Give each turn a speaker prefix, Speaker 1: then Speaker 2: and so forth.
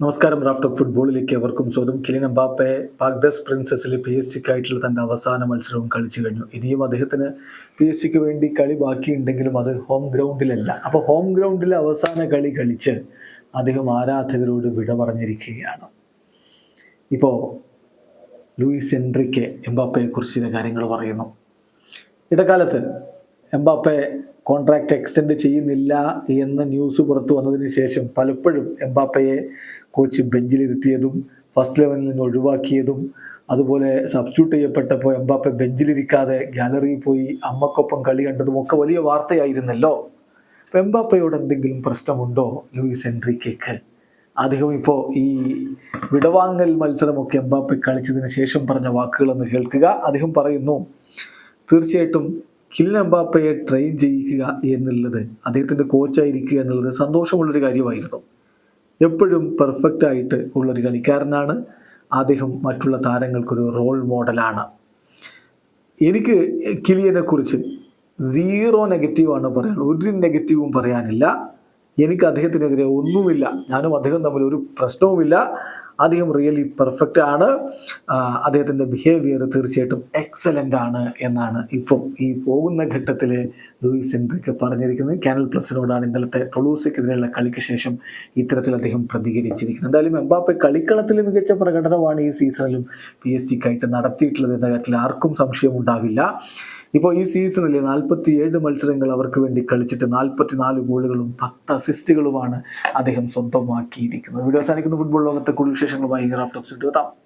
Speaker 1: നമസ്കാരം raft of ഫുട്ബോളിലേക്ക് അവർക്കും സ്വന്തം കിലിൻ എംബാപ്പെ പാഗ്ഡസ് പ്രിൻസസിൽ പി എസ് സിക്കായിട്ടുള്ള തന്റെ അവസാന മത്സരവും കളിച്ചു കഴിഞ്ഞു. ഇനിയും അദ്ദേഹത്തിന് പി എസ് സിക്ക് വേണ്ടി കളി ബാക്കിയുണ്ടെങ്കിലും അത് ഹോം ഗ്രൗണ്ടിലല്ല അപ്പോൾ ഹോം ഗ്രൗണ്ടിൽ അവസാന കളി കളിച്ച് അദ്ദേഹം ആരാധകരോട് വിട പറഞ്ഞിരിക്കുകയാണ്. ഇപ്പോൾ ലൂയിസ് എൻട്രിക്ക് എംബാപ്പയെക്കുറിച്ച് ചില കാര്യങ്ങൾ പറയുന്നു. ഇടക്കാലത്ത് എംബാപ്പെ കോൺട്രാക്റ്റ് എക്സ്റ്റെൻഡ് ചെയ്യുന്നില്ല എന്ന ന്യൂസ് പുറത്തു വന്നതിന് ശേഷം പലപ്പോഴും എംബാപ്പയെ കോച്ച് ബെഞ്ചിലിരുത്തിയതും ഫസ്റ്റ് ലെവലിൽ നിന്ന് ഒഴിവാക്കിയതും അതുപോലെ സബ്സ്റ്റിറ്റ്യൂട്ട് ചെയ്യപ്പെട്ടപ്പോൾ എംബാപ്പെ ബെഞ്ചിലിരിക്കാതെ ഗാലറിയിൽ പോയി അമ്മക്കൊപ്പം കളി കണ്ടതും ഒക്കെ വലിയ വാർത്തയായിരുന്നല്ലോ. അപ്പോൾ എംബാപ്പയോട് എന്തെങ്കിലും പ്രശ്നമുണ്ടോ ലൂയിസ് എൻട്രി എൻട്രിക്കേക്ക്? അദ്ദേഹം ഇപ്പോൾ ഈ വിടവാങ്ങൽ മത്സരമൊക്കെ എംബാപ്പെ കളിച്ചതിന് ശേഷം പറഞ്ഞ വാക്കുകളൊന്ന് കേൾക്കുക. അദ്ദേഹം പറയുന്നു തീർച്ചയായിട്ടും കിലിൻ എംബാപ്പയെ ട്രെയിൻ ചെയ്യിക്കുക എന്നുള്ളത് അദ്ദേഹത്തിന്റെ കോച്ചായിരിക്കുക എന്നുള്ളത് സന്തോഷമുള്ളൊരു കാര്യമായിരുന്നു. എപ്പോഴും പെർഫെക്റ്റ് ആയിട്ട് ഉള്ളൊരു കളിക്കാരനാണ്. അദ്ദേഹം മറ്റുള്ള താരങ്ങൾക്കൊരു റോൾ മോഡലാണ് എനിക്ക് കിലിയനെ കുറിച്ച് സീറോ നെഗറ്റീവാണ് പറയാൻ ഒരു നെഗറ്റീവും പറയാനില്ല. എനിക്ക് അദ്ദേഹത്തിനെതിരെ ഒന്നുമില്ല. ഞാനും അദ്ദേഹം തമ്മിൽ ഒരു പ്രശ്നവുമില്ല. അദ്ദേഹം റിയലി പെർഫെക്റ്റ് ആണ്. അദ്ദേഹത്തിന്റെ ബിഹേവിയർ തീർച്ചയായിട്ടും എക്സലന്റ് ആണ് എന്നാണ് ഇപ്പം ഈ പോകുന്ന ഘട്ടത്തിൽ ലൂയിസ് എൻട്രിക്ക് പറഞ്ഞിരിക്കുന്നത്. കാനൽ പ്ലസിനോടാണ് ഇന്നലത്തെ ടൊളൂസയ്ക്കെതിരെയുള്ള കളിക്ക് ശേഷം ഇത്തരത്തിൽ അദ്ദേഹം പ്രതികരിച്ചിരിക്കുന്നത്. എന്തായാലും എംബാപ്പെ കളിക്കളത്തിൽ മികച്ച പ്രകടനമാണ് ഈ സീസണിലും പി എസ് സിക്കായിട്ട് നടത്തിയിട്ടുള്ളത്. എന്ന കാര്യത്തിൽ ആർക്കും സംശയമുണ്ടാവില്ല. ഇപ്പോൾ ഈ സീസണിൽ നാൽപ്പത്തി ഏഴ് മത്സരങ്ങൾ അവർക്ക് വേണ്ടി കളിച്ചിട്ട് നാൽപ്പത്തി നാല് ഗോളുകളും പത്ത് അസിസ്റ്റുകളുമാണ് അദ്ദേഹം സ്വന്തമാക്കിയിരിക്കുന്നത്. വീഡിയോ അവസാനിക്കുന്ന. ഫുട്ബോൾ ലോകത്തെ കൂടുതൽ വിശേഷങ്ങളുമായി ഓഫ് എത്താം